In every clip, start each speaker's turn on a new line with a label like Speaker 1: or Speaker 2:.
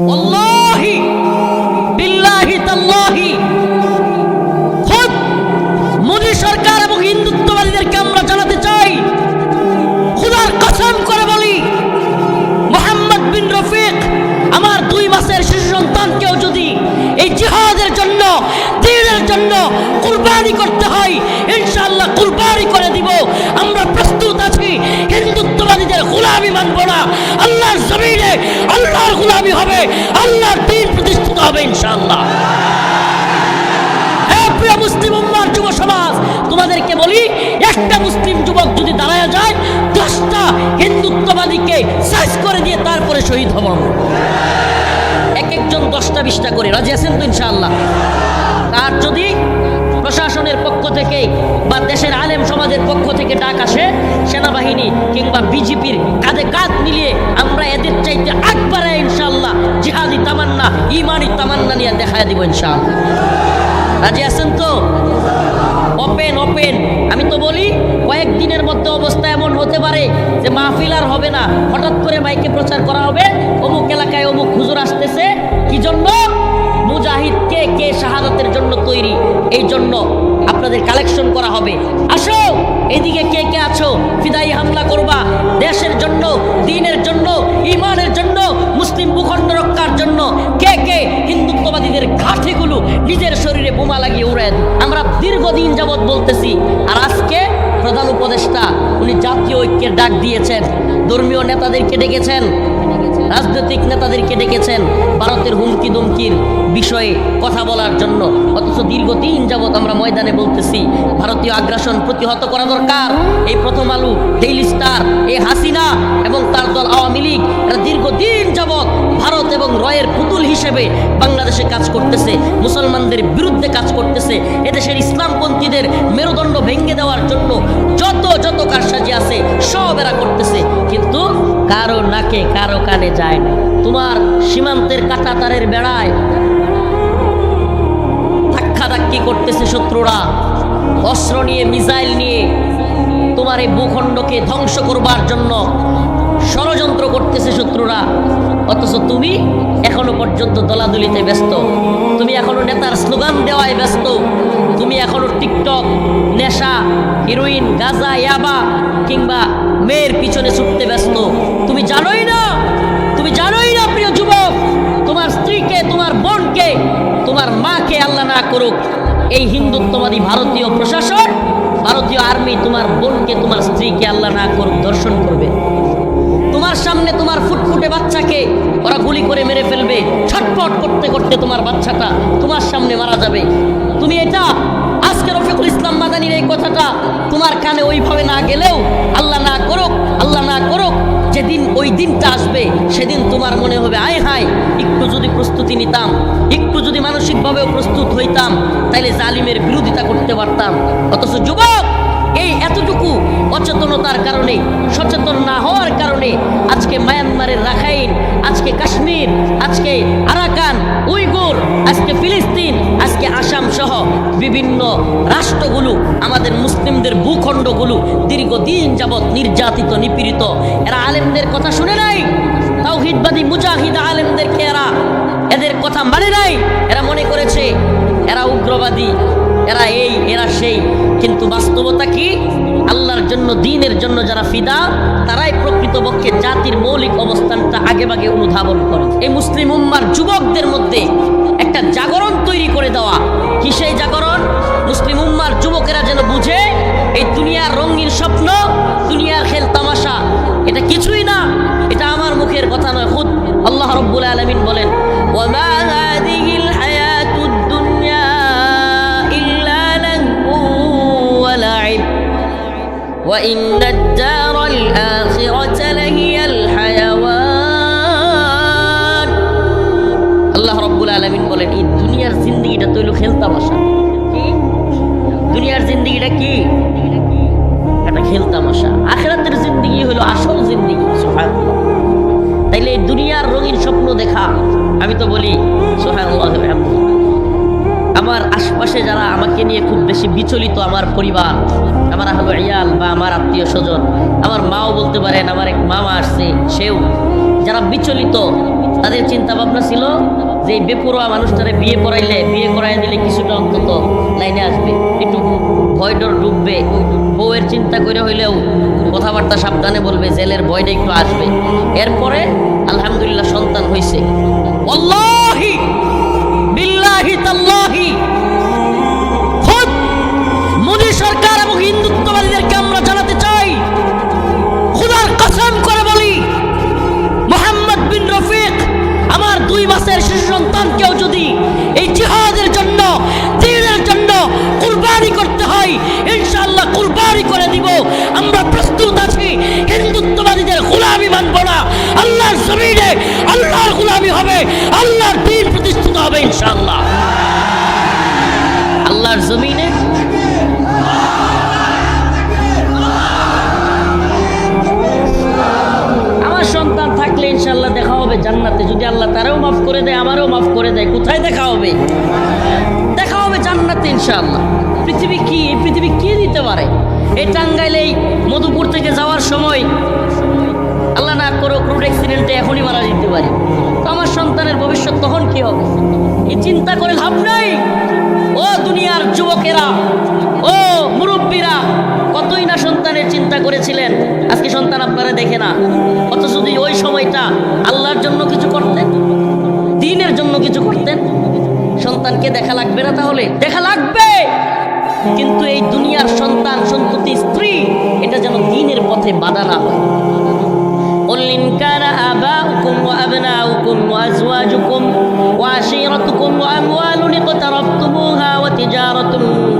Speaker 1: 我。হবে আল্লাহর দিন প্রতিষ্ঠিত হবে ইনশাআল্লাহ। মুসলিম উম্মার যুব সমাজ, তোমাদেরকে বলি, একটা মুসলিম যুবক যদি দাঁড়ায় যায়, দশটা হিন্দুত্ববাদীকে সাইজ করে দিয়ে তারপরে শহীদ হব। এক একজন দশটা বিশটা করে। রাজি আছেন তো ইনশাআল্লাহ? তার যদি প্রশাসনের পক্ষ থেকে বা দেশের আলেম সমাজের পক্ষ থেকে ডাক আসে সেনাবাহিনী কিংবা বিজেপির কাঁধে কাঁধ মিলিয়ে আমরা এদের চাইতে আকবারে ইনশাআল্লাহ জিহাদি তামান্না ইমানি তামান্না নিয়ে দেখায় দিব ইনশাআল্লাহ। রাজি আছেন তো? ওপেন ওপেন আমি তো বলি কয়েকদিনের মধ্যে অবস্থা এমন হতে পারে যে মাহফিল আর হবে না। হঠাৎ করে মাইকে প্রচার করা হবে, অমুক এলাকায় অমুক হুজুর আসতেছে। কি জন্য? মুজাহিদ কে কে শাহাদাতের জন্য তৈরি? এই জন্য আপনাদের কালেকশন করা হবে। আসো! এদিকে কে কে আছো? ফিদাই হামলা করবা। দেশের জন্য, দিনের জন্য ইমানের জন্য, মুসলিম ভূখণ্ড রক্ষার জন্য কে কে হিন্দুত্ববাদীদের ঘাটিগুলো নিজের শরীরে বোমা লাগিয়ে দেয়। আমরা দীর্ঘদিন যাবৎ বলতেছি, আর আজকে প্রধান উপদেষ্টা, উনি জাতীয় ঐক্যের ডাক দিয়েছেন। ধর্মীয় নেতাদেরকে ডেকেছেন। রাজনৈতিক নেতাদেরকে ডেকেছেন। ভারতের হুমকি দুমকির বিষয়ে কথা বলার জন্য। অথচ দীর্ঘদিন যাবৎ আমরা ময়দানে বলতেছি, ভারতীয় আগ্রাসন প্রতিহত করা দরকার। এই প্রথম আলু ডেইলি স্টার এই হাসিনা এবং তার দল আওয়ামী লীগ, এরা দীর্ঘদিন যাবৎ ভারত এবং রয়ের পুতুল হিসেবে বাংলাদেশে কাজ করতেছে, মুসলমানদের বিরুদ্ধে কাজ করতেছে, এদেশের ইসলামপন্থীদের মেরুদণ্ড ভেঙে দেওয়ার জন্য যত যত কারসাজি আছে, সব এরা করতেছে। কিন্তু কারও নাকে, কারও কানে যায় না। তোমার সীমান্তের কাঁটাতারের বেড়ায় ধাক্কাধাক্কি করতেছে শত্রুরা। অস্ত্র নিয়ে, মিসাইল নিয়ে তোমার এই ভূখণ্ডকে ধ্বংস করবার জন্য ষড়যন্ত্র করতেছে শত্রুরা। অথচ তুমি এখনও পর্যন্ত দলাদলিতে ব্যস্ত। তুমি এখনও নেতার স্লোগান দেওয়ায় ব্যস্ত। তুমি এখনও টিকটক, নেশা, হিরোইন, গাজা, ইয়াবা কিংবা মেয়ের পিছনে ছুটতে ব্যস্ত। তুমি জানোই না তোমার মাকে আল্লাহ না করুক, এই হিন্দুত্ববাদী ভারতীয় প্রশাসন, ভারতীয় আর্মি তোমার বোনকে, তোমার স্ত্রীকে আল্লাহ না করুক, দর্শন করবে। তোমার সামনে তোমার ফুটফুটে বাচ্চাকে ওরা গুলি করে মেরে ফেলবে ছটপট করতে করতে তোমার বাচ্চাটা তোমার সামনে মারা যাবে। তুমি এটা আজকে রফিকুল ইসলাম মাদানির এই কথাটা তোমার কানে ওইভাবে না গেলেও আল্লাহ না করুক, আল্লাহ না করুক, যেদিন ওই দিনটা আসবে, সেদিন তোমার মনে হবে, আয় হায়, একটু যদি প্রস্তুতি নিতাম হইতাম, তাইলে জালিমের বিরোধিতা করতে পারতাম। অথচ যুবক, এই এতটুকু অচেতনতার কারণে, সচেতন না হওয়ার কারণে আজকে মায়ানমারের রাখাইন, আজকে কাশ্মীর, আজকে আরাকান, উইগুর, আজকে ফিলিস্তিন, আজকে আসাম সহ বিভিন্ন রাষ্ট্রগুলো, আমাদের মুসলিমদের ভূখণ্ডগুলো দীর্ঘদিন যাবৎ নির্যাতিত, নিপীড়িত। এরা আলেমদের কথা শুনে নাই? তাও তাওহিদবাদী মুজাহিদ আলেমদেরকে এরা? এদের কথা মানে নাই? এরা মনে করেছে এরা উগ্রবাদী, এরা এই, এরা সেই। কিন্তু বাস্তবতা কি? আল্লাহর জন্য, দিনের জন্য যারা ফিদা, তারাই প্রকৃতপক্ষে জাতির মৌলিক অবস্থানটা আগেভাগে অনুধাবন করে। এই মুসলিম উম্মার যুবকদের মধ্যে একটা জাগরণ তৈরি করে দেওয়া। কি সেই জাগরণ? মুসলিম উম্মার যুবকেরা যেন বুঝে, এই দুনিয়ার রঙিন স্বপ্ন وإن الدار الآخرة لهي الحيوان আল্লাহ রব্বুল আলমিন বলেন এই দুনিয়ার জিন্দগিটা তৈল খেলতামাশা কি দুনিয়ার জিন্দগিটা কি একটা খেলতামাশা আখেরাতের জিন্দগি হলো আসল জিন্দগি সুবহানাল্লাহ তাইলে এই দুনিয়ার রঙিন স্বপ্ন দেখা আমি তো বলি সুবহানাল্লাহ বিহামদিহি। আমার আশপাশে যারা আমাকে নিয়ে খুব বেশি বিচলিত আমার পরিবার আমার হলো ইয়াল বা আমার আত্মীয় স্বজন, আমার মাও বলতে পারেন, আমার এক মামা আসছে, সেও, যারা বিচলিত, তাদের চিন্তা ভাবনা ছিল যে বেপরোয়া মানুষটারে বিয়ে করাইলে, বিয়ে করাই দিলে কিছুটা অন্তত লাইনে আসবে। একটু ভয় ডর ডুববে। বউয়ের চিন্তা করে হইলেও কথাবার্তা সাবধানে বলবে, জেলের ভয়টা একটু আসবে। এরপরে আলহামদুলিল্লাহ সন্তান হয়েছে মাসের শিশু সন্তানকেও যদি এই জিহাদের জন্য, দিনের জন্য কুরবানি করতে হয়, ইনশাআল্লাহ কুরবানি করে দিব। আমরা প্রস্তুত আছি, হিন্দুত্ববাদীদের গোলামি মানব না। আল্লাহর জমিনে আল্লাহর গোলামি হবে, আল্লাহর দিন প্রতিষ্ঠিত হবে, ইনশাআল্লাহ। আল্লাহর জমিনে? আমার সন্তান থাকলে ইনশাল্লাহ হবে জান্নাতে। যদি আল্লাহ তারাও মাফ করে দেয়, আমারও মাফ করে দেয়, কোথায় দেখা হবে? দেখা হবে জান্নাতে ইনশাআল্লাহ। পৃথিবী কি? এই পৃথিবী কি দিতে পারে? এই টাঙ্গাইলে, এই মধুপুর থেকে যাওয়ার সময় আল্লাহ না করো রোড অ্যাক্সিডেন্টে এখনই মারা যেতে পারি। তো আমার সন্তানের ভবিষ্যৎ তখন কি হবে? এই চিন্তা করে লাভ নাই। ও দুনিয়ার যুবকেরা, ও মুরব্বীরা, কতই না সন্তানের চিন্তা করেছিলেন। আজকে সন্তান আপনারা দেখে না। অথচ যদি ওই সময়টা আল্লাহর কিছু করতেন সন্তানকে দেখা লাগবে না তাহলে দেখা লাগবে কিন্তু এই দুনিয়ার সন্তান সন্ততি স্ত্রী এটা যেন দিনের পথে বাধা না হয় قل إن كان آباؤكم وأبناؤكم وأزواجكم وعشيرتكم وأموال اقترفتموها وتجارة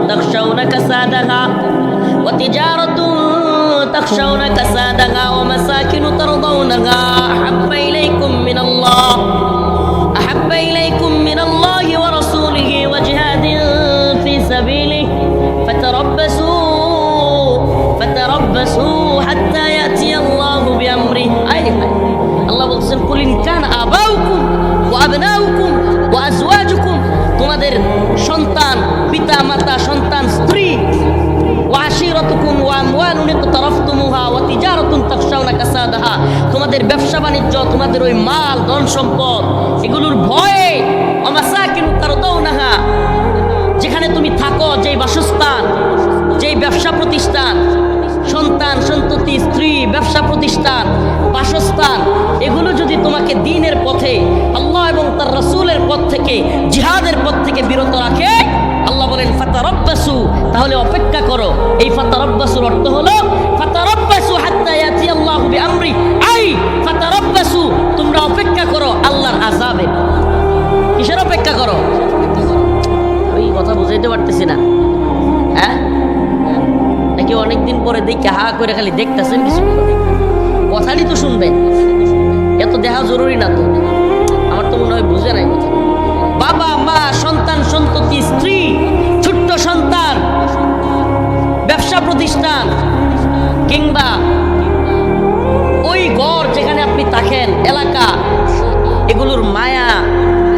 Speaker 1: تخشون كسادها وتجارة تخشون كسادها ومساكن ترضونها أحب إليكم من الله পিতা মাতা সন্তান, স্ত্রী। ওয়া আশিরাতুকুম ওয়া আমওয়ালুন ইকতারাফতুমুহা ওয়া তিজারাতুন তাখশাউনা কাসাদাহা। তোমাদের ব্যবসা বাণিজ্য, তোমাদের ওই মাল, ধন সম্পদ, এগুলোর ভয়ে অমাসাকিন তারদাউনাহা। যেখানে তুমি থাকো, যেই বাসস্থান, যেই ব্যবসা প্রতিষ্ঠান, সন্তান, সন্ততি, স্ত্রী, ব্যবসা প্রতিষ্ঠান, বাসস্থান, এগুলো যদি তোমাকে দিনের পথে, আল্লাহ এবং তার রসুলের পথ থেকে, জিহাদের পথ থেকে বিরত রাখে বলেন, ফাতারব্বাসু তাহলে অপেক্ষা করো। এই ফাতারব্বাসুর অর্থ হলো, ফাতারব্বাসু হাত্তা ইয়াতি আল্লাহু বিআমরি আই, ফাতারব্বাসু তোমরা অপেক্ষা করো আল্লাহর আযাবে। কিসের অপেক্ষা করো? ওই কথা বুঝাইতে পারতেছি না। হ্যাঁ? নাকি অনেকদিন পরে দেখে হা করে খালি দেখতেছেন কিছু কথাটি তো শুনবেন। এত দেখা জরুরি না তো। আমার তো মনে হয় বুঝে নাই কথা বাবা, মা, সন্তান, সন্ততি, স্ত্রী ব্যবসা প্রতিষ্ঠান কিংবা ওই ঘর যেখানে আপনি থাকেন, এলাকা, এগুলোর মায়া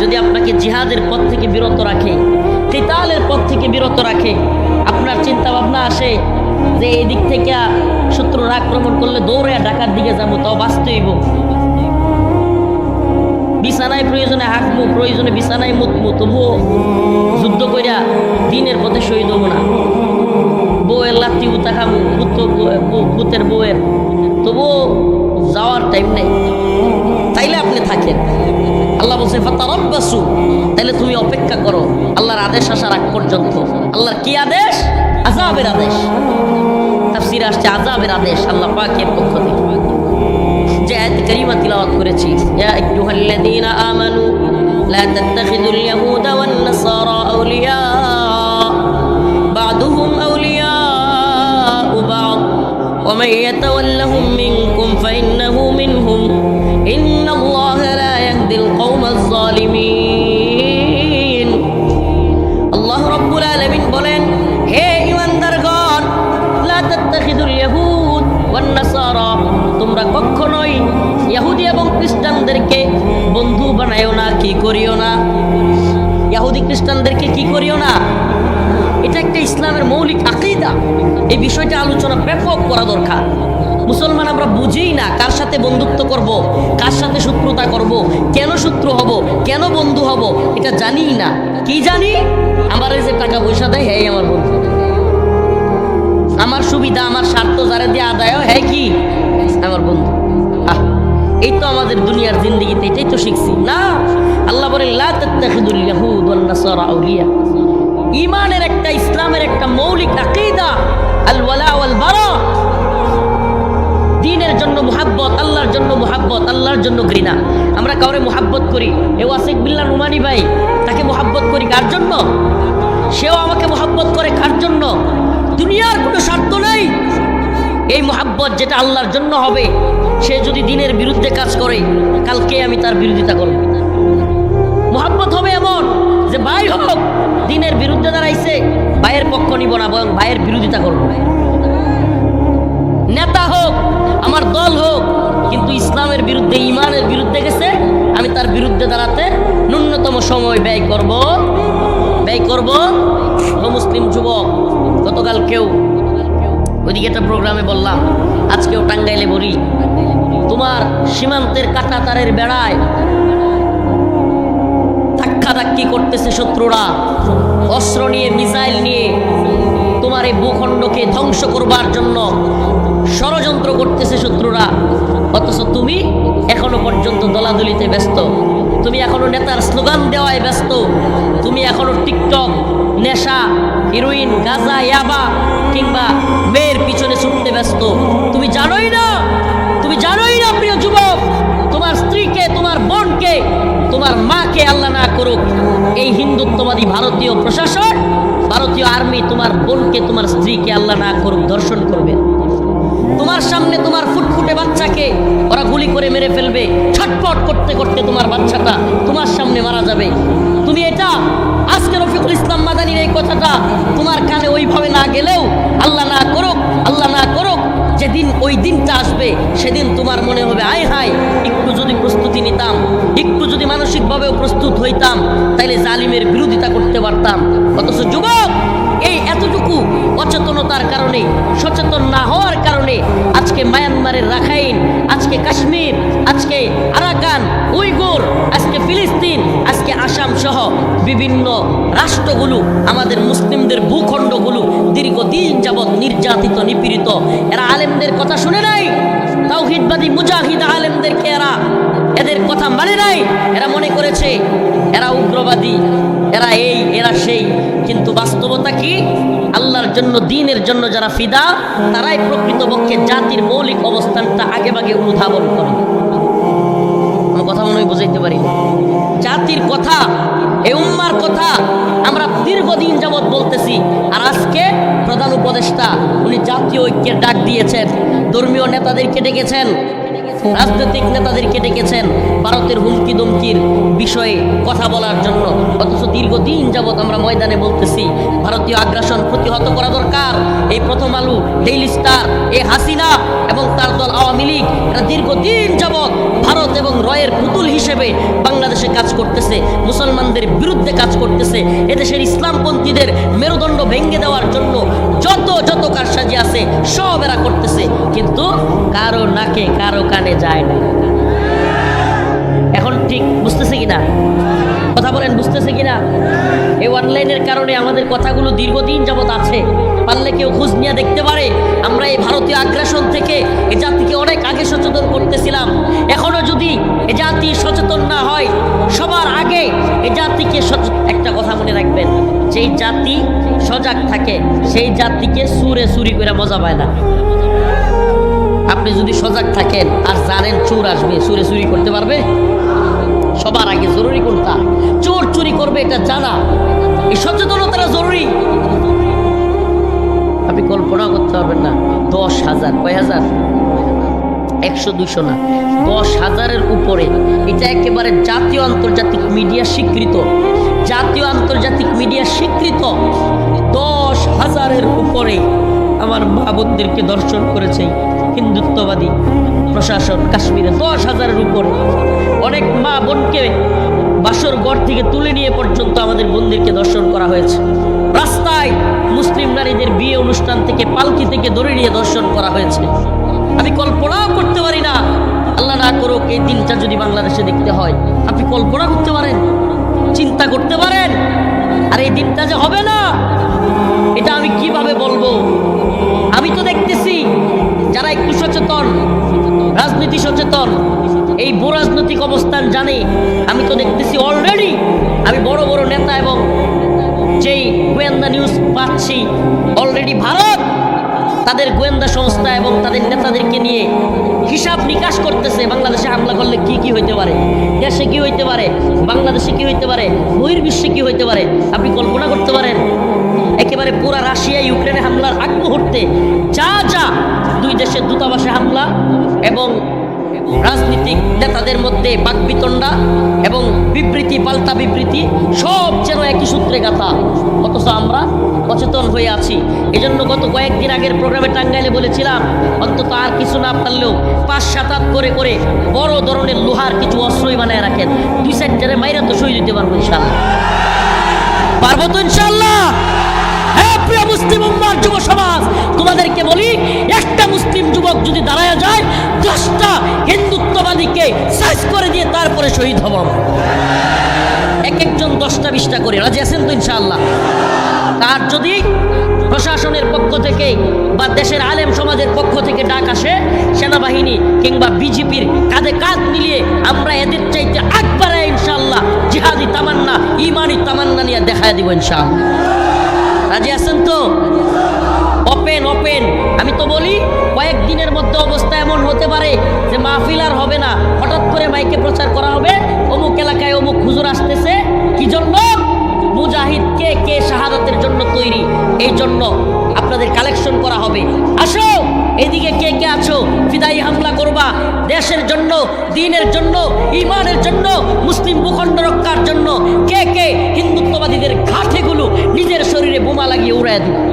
Speaker 1: যদি আপনাকে জিহাদের পথ থেকে বিরত রাখে কেতালের পথ থেকে বিরত রাখে, আপনার চিন্তা ভাবনা আসে যে এই দিক থেকে শত্রুর আক্রমণ করলে দৌড়ে ঢাকার দিকে যাব, তাও বাঁচতে হইব বিছানায় প্রয়োজনে হাঁকবো প্রয়োজনে বিছানায় মুতবো তবুও যুদ্ধ কইরা দিনের পথে শহীদ হব না। বউয়ের লাত্তি উতা ভূত ভূতের বউয়ের। তবুও যাওয়ার টাইম নেই। তাইলে আপনি থাকেন। আল্লাহ বলছে, ফাতারব্বাসু। তাইলে তুমি অপেক্ষা করো। আল্লাহর আদেশ আসার আগ পর্যন্ত। আল্লাহর কি আদেশ? আজাবের আদেশ। তাফসিরে আসছে আজাবের আদেশ আল্লাহ পাকের পক্ষ থেকে। যে আয়াত কারিমা তিলাওয়াত করেছি, ইয়া আইয়ুহাল্লাযীনা আমানু, লা তাত্তাখিযুল ইয়াহুদা ওয়ান নাসারা আউলিয়া ومن يتولهم منكم فإنه منهم إن الله لا يهدي القوم الظالمين আল্লাহ রব্বুল আলামিন বলেন হে ইমানদারগণ লা তাত্তাখিদুল ইয়াহুদ ওয়ান নাসারা তোমরা কখনোই ইহুদি এবং খ্রিস্টানদেরকে বন্ধু বানায়ও না কি করিও না ইহুদি খ্রিস্টানদেরকে কি করিও না এটা একটা ইসলামের মৌলিক আকীদা, এই বিষয়টা আলোচনা ব্যাপক করা দরকার। মুসলমান আমরা বুঝিই না কার সাথে বন্ধুত্ব করব, কার সাথে শত্রুতা করব, কেন শত্রু হব, কেন বন্ধু হব, এটা জানিই না। কি জানি? আমার যে টাকা পয়সা দেয় হ্যাঁ আমার বন্ধু। আমার সুবিধা, আমার স্বার্থ যারা দিয়ে আদায় হ্যাঁ কি? আমার বন্ধু। এই তো আমাদের দুনিয়ার জিন্দগিতে, এটাই তো শিখছি। না, আল্লাহ বলে, লা তাত্তাখিদুল ইয়াহুদ ওয়ান নাসারা আউলিয়া। ইমানের একটা, ইসলামের একটা মৌলিক আকিদা আল ওয়ালা ওয়াল বারা দিনের জন্য মুহাব্বত, আল্লাহর জন্য মুহাব্বত, আল্লাহর জন্য ঘৃণা। আমরা কাউরে মুহাব্বত করি? এ ওয়াসিক বিল্লাহ নুমানি ভাই, তাকে মুহাব্বত করি কার জন্য? সেও আমাকে মুহাব্বত করে কার জন্য? দুনিয়ার কোনো স্বার্থ নেই। এই মোহাব্বত যেটা আল্লাহর জন্য হবে, সে যদি দিনের বিরুদ্ধে কাজ করে, কালকে আমি তার বিরোধিতা করব। মোহাব্বত হবে এমন যে, ভাই হোক দিনের বিরুদ্ধে দাঁড়াইছে, ভাইয়ের পক্ষ নিব না, বরং ভাইয়ের বিরোধিতা করব। নেতা হোক, আমার দল হোক, কিন্তু ইসলামের বিরুদ্ধে, ইমানের বিরুদ্ধে গেছে, আমি তার বিরুদ্ধে দাঁড়াতে ন্যূনতম সময় ব্যয় করব। ব্যয় করব। মুসলিম যুবক, গতকাল কেউ ওইদিকে একটা প্রোগ্রামে বললাম, আজকেও টাঙ্গাইলে বলি তোমার সীমান্তের কাটা তারের বেড়ায় ধাক্কা ধাক্কি করতেছে শত্রুরা? অস্ত্র নিয়ে, মিসাইল নিয়ে তোমার এই ভূখণ্ডকে ধ্বংস করবার জন্য ষড়যন্ত্র করতেছে শত্রুরা। অথচ তুমি এখনও পর্যন্ত দলাদলিতে ব্যস্ত। তুমি এখনও নেতার স্লোগান দেওয়ায় ব্যস্ত। তুমি এখনও টিকটক, নেশা, হিরোইন, গাঁজা, ইয়াবা কিংবা মেয়ের পিছনে ছুটতে ব্যস্ত। তুমি জানোই না, তুমি জানোই না তোমার মাকে আল্লাহ না করুক, এই হিন্দুত্ববাদী ভারতীয় প্রশাসন, ভারতীয় আর্মি তোমার বোনকে, তোমার স্ত্রীকে আল্লাহ না করুক দর্শন করবে। তোমার সামনে তোমার ফুটফুটে বাচ্চাকে ওরা গুলি করে মেরে ফেলবে, ছটপট করতে করতে তোমার বাচ্চাটা তোমার সামনে মারা যাবে। তুমি এটা আজকে রফিকুল ইসলাম মাদানির এই কথাটা তোমার কানে ওইভাবে না গেলেও আল্লাহ না করুক, আল্লাহ না করুক, যেদিন ওই দিনটা আসবে, সেদিন তোমার মনে হবে, আয় হায়, একটু যদি প্রস্তুতি নিতাম, একটু হইতাম, তাইলে জালিমের বিরোধিতা করতে পারতাম। অথচ যুবক, এই এতটুকু অচেতনতার কারণে, সচেতন না হওয়ার কারণে আজকে মায়ানমারের রাখাইন, আজকে কাশ্মীর, আজকে আরাকান, উইগুর, আজকে ফিলিস্তিন, আজকে আসাম সহ বিভিন্ন রাষ্ট্রগুলো, আমাদের মুসলিমদের ভূখণ্ডগুলো দীর্ঘদিন যাবৎ নির্যাতিত, নিপীড়িত। এরা আলেমদের কথা শুনে নাই? তাওহিদবাদী মুজাহিদ আলেমদেরকে এরা, এদের কথা মানে নাই? এরা মনে করেছে এরা উগ্রবাদী, এরা এই, এরা সেই। কিন্তু বাস্তবতা কি? আল্লাহর জন্য, দিনের জন্য যারা ফিদা, তারাই প্রকৃতপক্ষে জাতির মৌলিক অবস্থানটা আগে ভাগে অনুধাবন করে। আমার কথা মনে হয় বুঝাইতে পারি জাতির কথা, এ উম্মার কথা আমরা দীর্ঘদিন যাবৎ বলতেছি। আর আজকে প্রধান উপদেষ্টা, উনি জাতীয় ঐক্যের ডাক দিয়েছেন। ধর্মীয় নেতাদেরকে ডেকেছেন। রাজনৈতিক নেতাদেরকে ডেকেছেন ভারতের হুমকি দমকির বিষয়ে কথা বলার জন্য। অথচ দীর্ঘদিন যাবৎ আমরা ময়দানে বলতেছি, ভারতীয় আগ্রাসন প্রতিহত করা দরকার। এই প্রথম আলু ডেইলি স্টার এই হাসিনা এবং তার দল আওয়ামী লীগ, এরা দীর্ঘদিন যাবৎ ভারত এবং রয়ের পুতুল হিসেবে বাংলাদেশে কাজ করতেছে, মুসলমানদের বিরুদ্ধে কাজ করতেছে। এদেশের ইসলামপন্থীদের মেরুদণ্ড ভেঙে দেওয়ার জন্য যত যত কারসাজি আছে, সব এরা করতেছে। কিন্তু কারও নাকে, কারও কানে যায় না এখন ঠিক বুঝতেছে কিনা? কথা বলেন, বুঝতেছে কিনা? এই অনলাইনের কারণে আমাদের কথাগুলো দীর্ঘদিন যাবত আছে। পারলে কেউ খোঁজ নিয়ে দেখতে পারে। আমরা এই ভারতীয় আগ্রাসন থেকে এ জাতিকে অনেক আগে সচেতন করতেছিলাম। এখনও যদি এ জাতি সচেতন না হয়, সবার আগে এ জাতিকে একটা কথা মনে রাখবেন, যেই জাতি সজাগ থাকে, সেই জাতিকে সুরে সুরি করে মজা পায় না। আপনি যদি সজাগ থাকেন আর জানেন চোর আসবে সুরে চুরি করতে পারবে? সবার আগে জরুরি কোনটা? চোর চুরি করবে, এটা জানা। এই সচেতনতাটা জরুরি। আপনি কল্পনা করতে পারবেন না, দশ হাজার, কয় হাজার? একশো দুশো না, দশ হাজারের উপরে। এটা একেবারে জাতীয় আন্তর্জাতিক মিডিয়া স্বীকৃত। জাতীয় আন্তর্জাতিক মিডিয়া স্বীকৃত। দশ হাজারের উপরে। আমার মা দর্শন করেছে। হিন্দুত্ববাদী প্রশাসন কাশ্মীরে দশ হাজারের উপরে। অনেক মা বোনকে বাসর ঘর থেকে তুলে নিয়ে পর্যন্ত আমাদের বোনদেরকে দর্শন করা হয়েছে। রাস্তায় মুসলিম নারীদের বিয়ে অনুষ্ঠান থেকে পালকি থেকে ধরে নিয়ে দর্শন করা হয়েছে। আমি কল্পনাও করতে পারি না, আল্লাহ না করুক এই দিনটা যদি বাংলাদেশে দেখতে হয়। আপনি কল্পনা করতে পারেন, চিন্তা করতে পারেন, আর এই দিনটা যে হবে না, এটা আমি কীভাবে বলব? যারা একটু সচেতন, রাজনীতি সচেতন, এই ভূরাজনৈতিক অবস্থান জানে, আমি তো দেখতেছি অলরেডি আমি বড় বড় নেতা এবং যেই গোয়েন্দা নিউজ পাচ্ছি অলরেডি ভারত তাদের গোয়েন্দা সংস্থা এবং তাদের নেতাদেরকে নিয়ে হিসাব নিকাশ করতেছে, বাংলাদেশে হামলা করলে কি কি হইতে পারে? দেশে কি হইতে পারে? বাংলাদেশে কি হইতে পারে? বহির্বিশ্বে কি হইতে পারে? আপনি কল্পনা করতে পারেন, একেবারে পুরা রাশিয়া ইউক্রেনে হামলার আগ মুহূর্তে যা যা দেশের দূতাবাসে হামলা এবং রাজনীতিক নেতাদের মধ্যে বাকবিতণ্ডা এবং বিবৃতি, পাল্টা বিবৃতি, সব যেন একই সূত্রে গাথা। অথচ আমরা সচেতন হয়ে আছি। এজন্য গত কয়েকদিন আগের প্রোগ্রামে টাঙ্গাইলে বলেছিলাম, অন্তত আর কিছু না পারলেও পাঁচ, সাত, আট করে করে বড় ধরনের লোহার কিছু অস্ত্রই বানায় রাখেন। দুই সাইড মাইরা তো সই দিতে পারব ইনশাল্লাহ পারব তো ইনশাল্লাহ প্রিয় মুসলিম উম্মার যুব সমাজ, তোমাদেরকে বলি, একটা মুসলিম যুবক যদি দাঁড়ায় যায়, দশটা হিন্দুত্ববাদীকে সাইজ করে দিয়ে তারপরে শহীদ হব এক একজন দশটা, বিশটা করে। রাজি আছেন তো ইনশাআল্লাহ? তার যদি প্রশাসনের পক্ষ থেকে বা দেশের আলেম সমাজের পক্ষ থেকে ডাক আসে, সেনাবাহিনী কিংবা বিজেপির কাঁধে কাঁধ মিলিয়ে আমরা এদের চাইতে আকবারে, ইনশাআল্লাহ জিহাদি তামান্না, ইমানি তামান্না নিয়ে দেখায় দিব ইনশাআল্লাহ। রাজি আছেন তো? ওপেন ওপেন আমি তো বলি কয়েকদিনের মধ্যে অবস্থা এমন হতে পারে যে মাহফিল আর হবে না। হঠাৎ করে মাইকে প্রচার করা হবে, অমুক এলাকায় অমুক হুজুর আসতেছে। কি জন্য? মুজাহিদ কে কে শাহাদাতের জন্য তৈরি? এই জন্য আপনাদের কালেকশন করা হবে। আসো! এদিকে কে কে আছো? ফিদাই হামলা করবা। দেশের জন্য, দিনের জন্য ইমানের জন্য, মুসলিম ভূখণ্ড রক্ষার জন্য কে কে হিন্দুত্ববাদীদের ঘাটেগুলো নিজের শরীরে বোমা লাগিয়ে উড়ায় দিবে?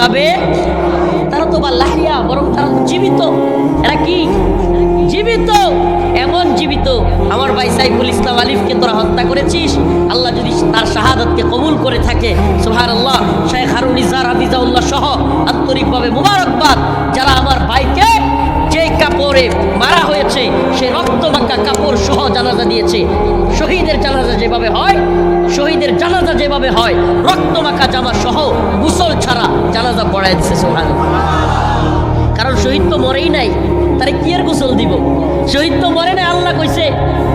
Speaker 1: যাবে? তারা তো বা লাহিয়া, বরং তারা জীবিত। এরা কি? জীবিত। এমন জীবিত। আমার ভাই সাইফুল ইসলাম আলিফকে তোরা হত্যা করেছিস? আল্লাহ যদি তার শাহাদতকে কবুল করে থাকে সোহার আল্লাহ শেখ হারুন ইজার হাফিজাউল্লাহ সহ আন্তরিকভাবে মুবারকবাদ। যারা আমার ভাইকে যে কাপড়ে মারা হয়েছে, সে রক্ত মাখা কাপড় সহ জানাজা দিয়েছে, শহীদের জানাজা যেভাবে হয় শহীদের জানাজা যেভাবে হয় রক্ত মাখা জামা সহ গুসল ছাড়া জানাজা পড়ায় দিচ্ছে সোহান কারণ শহীদ তো মরেই নাই, তারে কি আর গোসল দিব? শহীদ তো মরে নাই, আল্লাহ কইছে,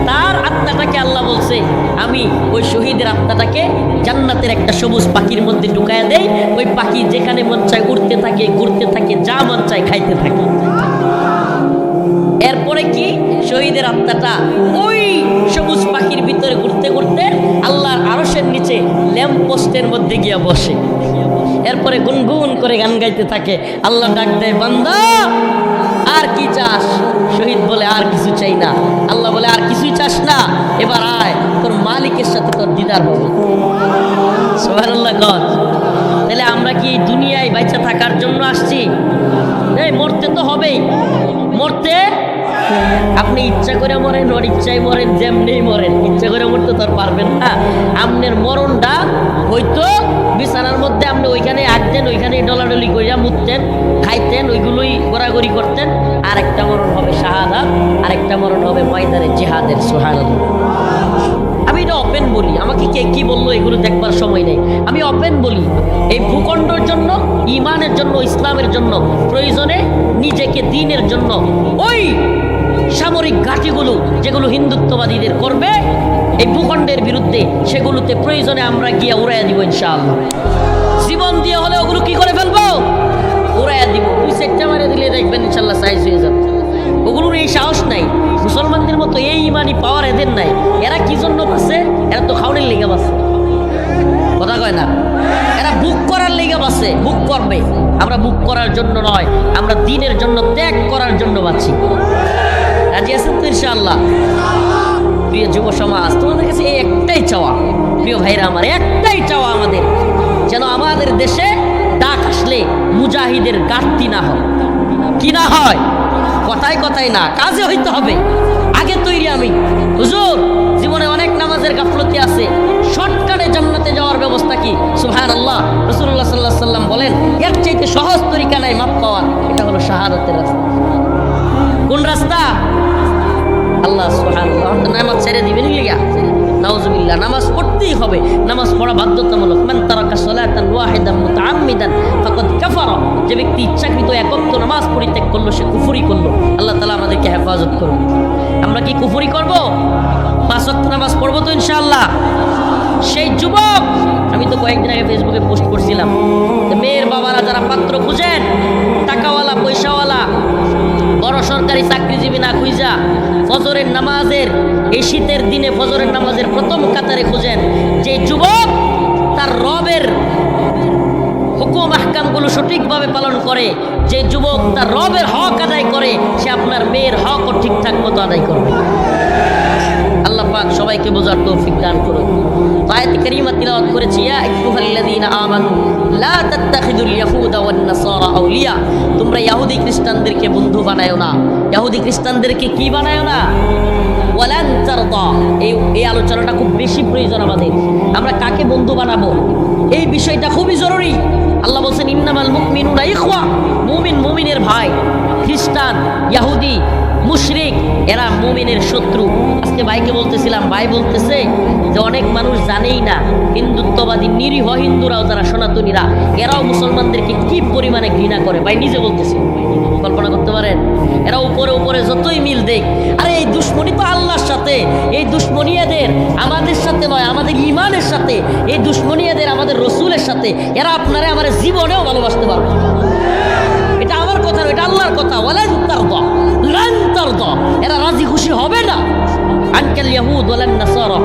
Speaker 1: তার আত্মাটাকে আল্লাহ বলছে, আমি ওই শহীদের আত্মাটাকে জান্নাতের একটা সবুজ পাখির মধ্যে ঢুকায় দেই, ওই পাখি যেখানে মন চায় উড়তে থাকে, ঘুরতে থাকে, যা মন চায় খাইতে থাকে। এরপরে কি? শহীদের আত্মাটা ওই সবুজ পাখির ভিতরে ঘুরতে ঘুরতে আল্লাহর আরসের নিচে ল্যাম্প পোস্টের মধ্যে গিয়া বসে। এরপরে গুনগুন করে গান গাইতে থাকে। আল্লাহ ডাক দেয়, বান্দা, আর কি চাস? শহীদ বলে, আর কিছু চাই না। আল্লাহ বলে, আর কিছুই চাস না। এবার আয়, তোর মালিকের সাথে তোর দিদার হবে। আল্লাহ গজ তাহলে আমরা কি দুনিয়ায় বাইচা থাকার জন্য আসছি? এই মরতে তো হবেই। মরতে আপনি ইচ্ছা করে মরেন, ওর ইচ্ছায় মরেন যেমনি মরেন, ইচ্ছা করে মরতে তো আর পারবেন না। আপনার মরণটা হয়তো বিছানার মধ্যে আপনি ওইখানে আসতেন ওইখানে ডলাডলি করিয়া মুততেন, খাইতেন, ওইগুলোই ঘোরাঘুরি করতেন। আর একটা মরণ হবে শাহাদাত আর একটা মরণ হবে ময়দানে জেহাদের সোহান আমি এটা ওপেন বলি। আমাকে কে কি বলল এগুলো দেখবার সময় নেই। আমি ওপেন বলি, এই ভূখণ্ডর জন্য ইমানের জন্য, ইসলামের জন্য, প্রয়োজনে নিজেকে দিনের জন্য, ওই সামরিক ঘাঁটিগুলো যেগুলো হিন্দুত্ববাদীদের করবে, এই ভূখণ্ডের বিরুদ্ধে সেগুলোতে প্রয়োজনে আমরা গিয়ে উড়াইয়া দিব ইনশাআল্লাহ। জীবন দিয়ে হলে ওগুলো কি করে ফেলব? উড়াইয়া দিব। দুই সেটটা মারে দিলে দেখবেন ইনশাল্লাহ সাইজ হয়ে যাবে। ওগুলোর এই সাহস নাই। মুসলমানদের মতো এই ইমানি পাওয়ার এদের নাই। এরা কি জন্য বাসে এরা তো খাওয়ানোর লেগে বাসে কথা কয় না? এরা বুক করার বাসে বুক করবে। আমরা বুক করার জন্য নয়, আমরা দিনের জন্য ত্যাগ করার জন্য বাঁচি। রাজি আছেন তো ইনশাআল্লাহ? প্রিয় যুব সমাজ, তোমাদের কাছে এই একটাই চাওয়া। প্রিয় ভাইরা আমার, একটাই চাওয়া আমাদের, যেন আমাদের দেশে ডাক আসলে মুজাহিদের ঘাটতি না হয়। কি না হয়? কথায় কথায় না, কাজে হইতে হবে। আগে তৈরি আমি। হুজুর, জীবনে অনেক নামাজের গাফলতি আছে। কি? সুহান আল্লাহ রসুল্লাহ সাল্লাহ সাল্লাম বলেন, এর চাইতে সহজ তরিকা নাই মাপ পাওয়ার, এটা হলো শাহাদতের রাস্তা। কোন রাস্তা? আল্লাহ তো নামাজ ছেড়ে দিবেন লিগা। নাউজুবিল্লাহ, নামাজ পড়তেই হবে। নামাজ পড়া বাধ্যতামূলক। মান তারাকা সালাতান ওয়াহিদান মুতাআম্মিদান, ফাকাদ কাফারা। যে ব্যক্তি ইচ্ছাকৃত একত্ব নামাজ পরিত্যাগ করল, সে কুফরি করল। আল্লাহ তাআলা আমাদেরকে হেফাজত করুন। আমরা কি কুফরি করব? পাঁচ ওয়াক্ত নামাজ পড়ব তো ইনশাআল্লাহ। সেই যুবক, আমি তো কয়েকদিন আগে ফেসবুকে পোস্ট করছিলাম মেয়ের বাবারা যারা পাত্র খুঁজেন, টাকাওয়ালা, পয়সাওয়ালা, বড় সরকারি চাকরিজীবী না খুঁজা ফজরের নামাজের, এই শীতের দিনে ফজরের নামাজের প্রথম কাতারে খুঁজেন, যে যুবক তার রবের হুকুম, আহকামগুলো সঠিকভাবে পালন করে, যে যুবক তার রবের হক আদায় করে, সে আপনার মেয়ের হকও ঠিকঠাক মতো আদায় করবে। আল্লাহ পাক সবাইকে বোঝার তৌফিক দান করুন। আয়াত কারীমা তিলাওয়াত করেছি, ইয়া আইয়ুহাল্লাযীনা আমানু, লা তাত্তাখিদুল ইয়াহুদা ওয়ান নাসারা আউলিয়া। তোমরা ইহুদি খ্রিস্টানদেরকে বন্ধু বানায়ো না। ইহুদি খ্রিস্টানদেরকে কি বানায়ো না? ওয়ালান তারদা। এই এই আলোচনাটা খুব বেশি প্রয়োজন আমাদের। আমরা কাকে বন্ধু বানাবো? এই বিষয়টা খুবই জরুরি। আল্লাহ বলছেন, ইন্নামাল মুমিনুনা ইখওয়া। মুমিন মুমিনের ভাই, খ্রিস্টান ইহুদি মুশরিক, এরা মুমিনের শত্রু। আজকে ভাইকে বলতেছিলাম, ভাই বলতেছে যে অনেক মানুষ জানেই না, হিন্দুত্ববাদী নিরীহ হিন্দুরাও যারা সনাতনীরা, এরাও মুসলমানদেরকে কি পরিমাণে ঘৃণা করে? ভাই নিজে বলতেছে। কল্পনা করতে পারেন? এরা উপরে উপরে যতই মিল দেখ, আরে এই দুশ্মনী তো আল্লাহর সাথে, এই দুশ্মনী এদের আমাদের সাথে নয়, আমাদের ইমানের সাথে, এই দুশ্মনী এদের আমাদের রসুলের সাথে, এরা আপনারা আমার জীবনেও ভালোবাসতে পারবে কথা এটা আল্লাহর কথা। ওয়ালান তারদা, লান তারদা। এরা রাজি খুশি হবে না। আনকাল ইয়াহুদ ওয়ালান নাসারা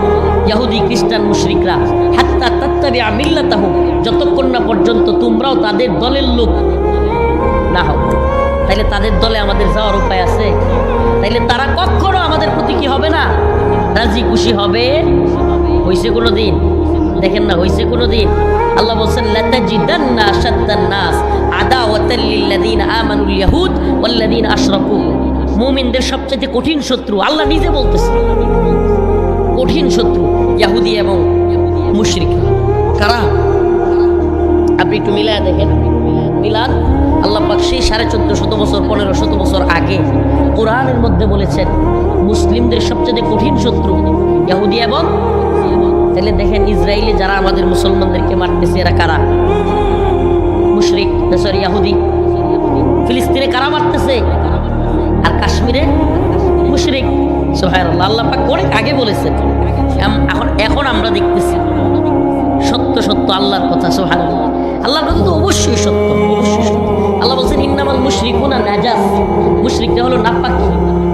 Speaker 1: ইহুদি খ্রিস্টান, মুশরিকরা, হাত্তা তাত্তাবিআ মিল্লাতাহুম যতক্ষণ না পর্যন্ত তোমরাও তাদের দলের লোক না হও। তাইলে তাদের দলে আমাদের যাওয়ার উপায় আছে? তাইলে তারা কখনো আমাদের প্রতি কি হবে না? রাজি খুশি হবে? হইছে কোনো দিন দেখেন না, হইছে কোনো দিন আল্লাহ বলছেন, লাতাজিদান্না আশাদ্দান নাস। আদাওয়াতাল লিল্লাযিনা আমানুল ইয়াহুদ ওয়াল্লাযিনা আশরাকু। মুমিনদের সবচেয়ে কঠিন শত্রু, আল্লাহ নিজে বলতেছে, কঠিন শত্রু ইয়াহুদি এবং মুশরিক কারা? আপনি একটু মিলায় দেখেন মিলাদ আল্লাহ পাক সেই সাড়ে চোদ্দ শত বছর, পনেরো শত বছর আগে কোরআনের মধ্যে বলেছেন, মুসলিমদের সবচেয়ে কঠিন শত্রু ইহুদি এবং তাহলে দেখেন ইসরায়েলে যারা আমাদের মুসলমানদেরকে মারতেছে, এরা কারা? মুশরিক। সরি ইয়াহুদি ফিলিস্তিনে কারা মারতেছে? আর কাশ্মীরে মুশরিক। সোহায় আল্লাহ পাক অনেক আগে বলেছেন। এখন এখন আমরা দেখতেছি। সত্য সত্য আল্লাহর কথা সোহান আল্লাহর কথা তো অবশ্যই সত্য অবশ্যই সত্য। আল্লাহ বলছেন, ইন্নামাল মুশরিকুনা নাজাস। মুশরিকটা হলো নাপাক।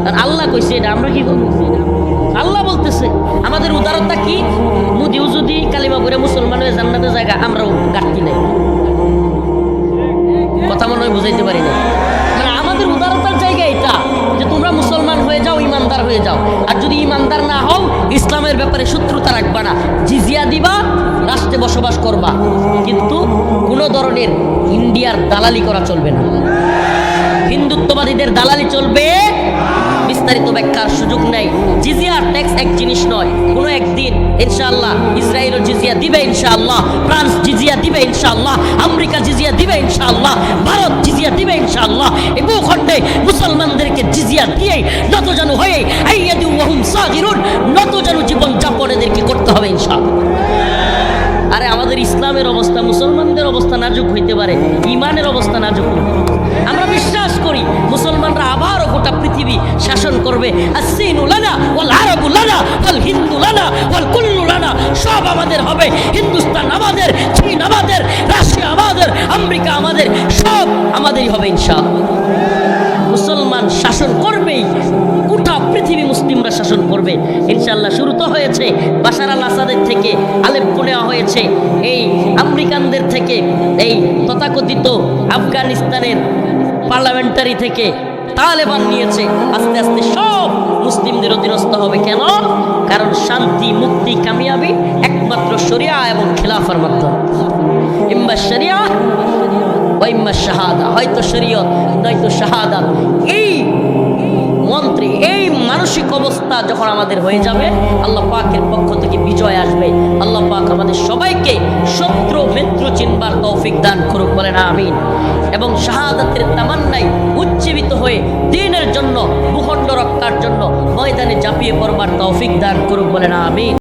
Speaker 1: কারণ আল্লাহ কইছে, এটা আমরা কি করব? আল্লাহ বলতেছে, আমাদের উদারতা কি? মুদিও যদি কালিমা করে মুসলমান হয়ে জান্নাতে জায়গা আমরাও ঘাটতি নেই। কথা মনে হয় বুঝাইতে পারি না মানে আমাদের উদারতার জায়গা এটা, যে তোমরা মুসলমান হয়ে যাও, ইমানদার হয়ে যাও। আর যদি ইমানদার না হও, ইসলামের ব্যাপারে শত্রুতা রাখবা না। জিজিয়া দিবা, রাষ্ট্রে বসবাস করবা। কিন্তু কোনো ধরনের ইন্ডিয়ার দালালি করা চলবে না। হিন্দুত্ববাদীদের দালালি চলবে? বিস্তারিত ব্যাখ্যার সুযোগ নেই। জিজিয়ার ট্যাক্স এক জিনিস নয়, কোনো একদিন ইনশাআল্লাহ, ইসরায়েলও জিজিয়া দিবে ইনশাআল্লাহ, ফ্রান্স জিজিয়া দিবে ইনশাআল্লাহ, আমেরিকা জিজিয়া দিবে ইনশাআল্লাহ, ভারত জিজিয়া দিবে ইনশাআল্লাহ। এই ভূখণ্ডে মুসলমানদেরকে জিজিয়া দিয়ে নত যেন হয়ে আইয়াদু ওয়াহুম সাগিরুন নত যেন জীবন যাপন এদেরকে করতে হবে ইনশাআল্লাহ। আরে আমাদের ইসলামের অবস্থা মুসলমানদের অবস্থা নাজুক হইতে পারে ইমানের অবস্থা নাজুক হইতে পারে। আমরা বিশ্বাস করি মুসলমানরা আবারও গোটা পৃথিবী শাসন করবে। সব আমাদের হবে। হিন্দুস্তান আমাদের, চীন আমাদের, রাশিয়া আমাদের, আমেরিকা আমাদের, সব আমাদেরই হবে ইনশাআল্লাহ। মুসলমান শাসন করবেই, গোটা পৃথিবী মুসলিমরা শাসন করবে। ইনশাল্লাহ শুরু তো হয়েছে বাসার আল আসাদের থেকে আলেপ্পো নেওয়া হয়েছে, এই আমেরিকানদের থেকে, এই তথাকথিত আফগানিস্তানের পার্লামেন্টারি থেকে তালেবান নিয়েছে। আস্তে আস্তে সব মুসলিমদের অধীনস্থ হবে কেন? কারণ শান্তি, মুক্তি, কামিয়াবি একমাত্র শরিয়া এবং খেলাফার মাধ্যমে। ইম্বা শরিয়া ইম্বা শাহাদা। হয়তো শরীয়ত, নয়তো শাহাদা। এই মন্ত্রী। এই মানসিক অবস্থা যখন আমাদের হয়ে যাবে, আল্লাহ পাকের পক্ষ থেকে বিজয় আসবে। আল্লাহ পাক আমাদের সবাইকে শত্রু মিত্র চিনবার তৌফিক দান করুক বলে না আমিন। এবং শাহাদাতের তামান্নাই উজ্জীবিত হয়ে দিনের জন্য ভূখণ্ড রক্ষার জন্য ময়দানে ঝাঁপিয়ে পড়বার তৌফিক দান করুক বলে না আমিন।